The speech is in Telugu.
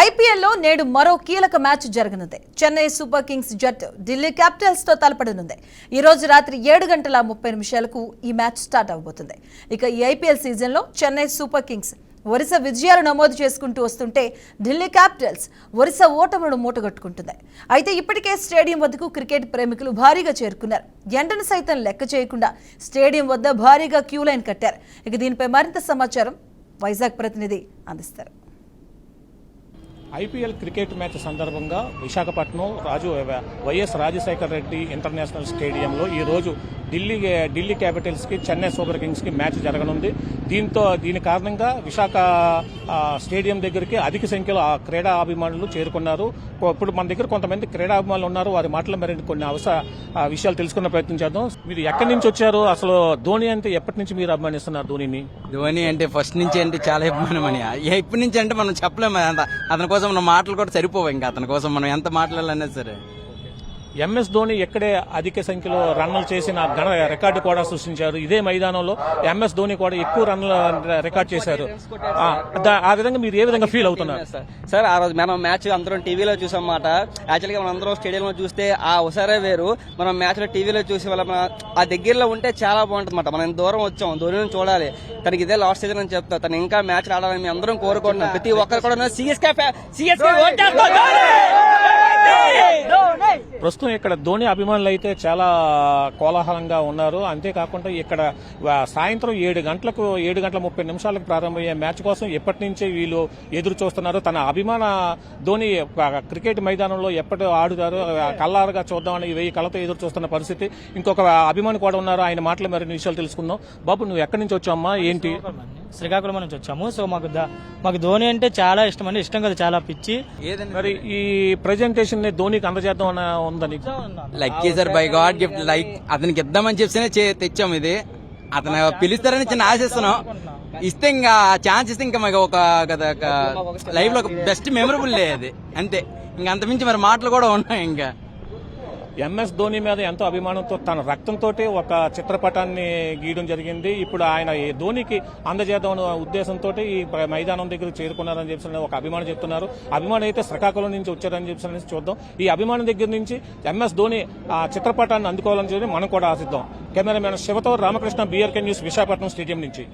ఐపీఎల్లో నేడు మరో కీలక మ్యాచ్ జరగనుంది. చెన్నై సూపర్ కింగ్స్ జట్టు ఢిల్లీ క్యాపిటల్స్తో తలపడనుంది. ఈ రోజు రాత్రి ఏడు గంటల ముప్పై నిమిషాలకు ఈ మ్యాచ్ స్టార్ట్ అవబోతుంది. ఇక ఈ ఐపీఎల్ సీజన్లో చెన్నై సూపర్ కింగ్స్ వరుస విజయాలు నమోదు చేసుకుంటూ వస్తుంటే ఢిల్లీ క్యాపిటల్స్ వరుస ఓటములను మూటగట్టుకుంటుంది అయితే ఇప్పటికే స్టేడియం వద్దకు క్రికెట్ ప్రేమికులు భారీగా చేరుకున్నారు. ఎండను సైతం లెక్క చేయకుండా స్టేడియం వద్ద భారీగా క్యూ లైన్ కట్టారు. ఇక దీనిపై మరింత సమాచారం వైజాగ్ ప్రతినిధి అందిస్తారు. ఐపీఎల్ క్రికెట్ మ్యాచ్ సందర్భంగా విశాఖపట్నం రాజు వైఎస్ రాజశేఖర రెడ్డి ఇంటర్నేషనల్ స్టేడియంలో ఈ రోజు ఢిల్లీ ఢిల్లీ క్యాపిటల్స్కి చెన్నై సూపర్ కింగ్స్కి మ్యాచ్ జరగనుంది. దీంతో దీని కారణంగా విశాఖ స్టేడియం దగ్గరికి అధిక సంఖ్యలో క్రీడా అభిమానులు చేరుకున్నారు. ఇప్పుడు మన దగ్గర కొంతమంది క్రీడా అభిమానులు ఉన్నారు. వారి మాటల మరిన్ని కొన్ని అవసర ఆ, విషయాలు తెలుసుకున్న ప్రయత్నం చేద్దాం. మీరు ఎక్కడి నుంచి వచ్చారు? అసలు ధోని అంటే ఎప్పటి నుంచి మీరు అభిమానిస్తున్నారు ధోనిని? ధోని అంటే ఫస్ట్ నుంచి అంటే చాలా అభిమానం అని. ఎప్పటి ఇప్పటి నుంచి అంటే మనం చెప్పలేము. అతని కోసం మన మాటలు కూడా సరిపోవు ఇంకా. అతని కోసం మనం ఎంత మాట్లాడాలన్నా సరే. ఎంఎస్ ధోని ఎక్కడే అధిక సంఖ్యలో రన్నులు చేసిన ఘన రికార్డు కూడా సృష్టించారు. ఇదే మైదానంలో ఎంఎస్ ధోని కూడా ఎక్కువ రన్లు రికార్డ్ చేశారు. ఆ, విధంగా మీరు ఏ విధంగా ఫీల్ అవుతున్నారు? సార్. సార్ ఆ రోజు మనం మ్యాచ్ అందరం టీవీలో చూసాం మాట యాక్చువల్గా మనం అందరం స్టేడియంలో చూస్తే ఆ ఒకసారే వేరు. మనం మ్యాచ్లో టీవీలో చూసే వాళ్ళ మన ఆ దగ్గరలో ఉంటే చాలా బాగుంటుంది మాట మనం దూరం వచ్చాం ధోని చూడాలి. తనకి ఇదే లాస్ట్ సీజన్ అని చెప్తా. తను ఇంకా మ్యాచ్ ఆడాలని మేము అందరం కోరుకుంటున్నాం. ప్రతి ఒక్కరు కూడా సిఎస్కే సిఎస్కే ప్రస్తుతం ఇక్కడ ధోని అభిమానులు అయితే చాలా కోలాహలంగా ఉన్నారు. అంతేకాకుండా ఇక్కడ సాయంత్రం ఏడు గంటలకు ఏడు గంటల ముప్పై నిమిషాలకు ప్రారంభమయ్యే మ్యాచ్ కోసం ఎప్పటి నుంచే వీళ్ళు ఎదురు చూస్తున్నారు. తన అభిమాన ధోని క్రికెట్ మైదానంలో ఎప్పటి ఆడుతారు కల్లారుగా చూద్దామని వెయ్యి కళ్ళతో ఎదురు చూస్తున్న పరిస్థితి. ఇంకొక అభిమాని కూడా ఉన్నారు. ఆయన మాటలు మరిన్ని విషయాలు తెలుసుకుందాం. బాబు నువ్వు ఎక్కడి నుంచి వచ్చావమ్మా? ఏంటి? శ్రీకాకుళం నుంచి వచ్చాము. సో మాకు మాకు ధోని అంటే చాలా ఇష్టం అండి. ఇష్టం కదా చాలా పిచ్చి. మరి ఈ ప్రజెంటేషన్ని ధోనికి అందజేద్దాం అని ఉందా నీకు? Lucky sir by god gift like అతనికి ఇద్దామని చెప్పినే చే- తెచ్చాం ఇది. అతను పిలుస్తారని చిన్న ఆశిస్తున్నాం. ఇస్తే ఇంకా ఛాన్స్ ఇస్తే ఇంకా మాకు ఒక లైఫ్లో ఒక బెస్ట్ మెమరబుల్ అది. అంతే. ఇంకా అంతమించి మరి మాటలు కూడా ఉన్నాయి ఇంకా. ఎంఎస్ ధోని మీద ఎంతో అభిమానంతో తన రక్తంతో ఒక చిత్రపటాన్ని గీయడం జరిగింది. ఇప్పుడు ఆయన ఈ ధోనికి అందజేద్దాం ఉద్దేశంతో ఈ మైదానం దగ్గర చేరుకున్నారని చెప్పి ఒక అభిమానం చెప్తున్నారు. అభిమానం అయితే శ్రీకాకుళం నుంచి వచ్చారని చెప్పి చూద్దాం. ఈ అభిమానం దగ్గర నుంచి ఎంఎస్ ధోని ఆ చిత్రపటాన్ని అందుకోవాలని చెప్పి మనం కూడా ఆశిద్దాం. Cameraman శివతో Ramakrishna BRK news Visakhapatnam stadium నుంచి.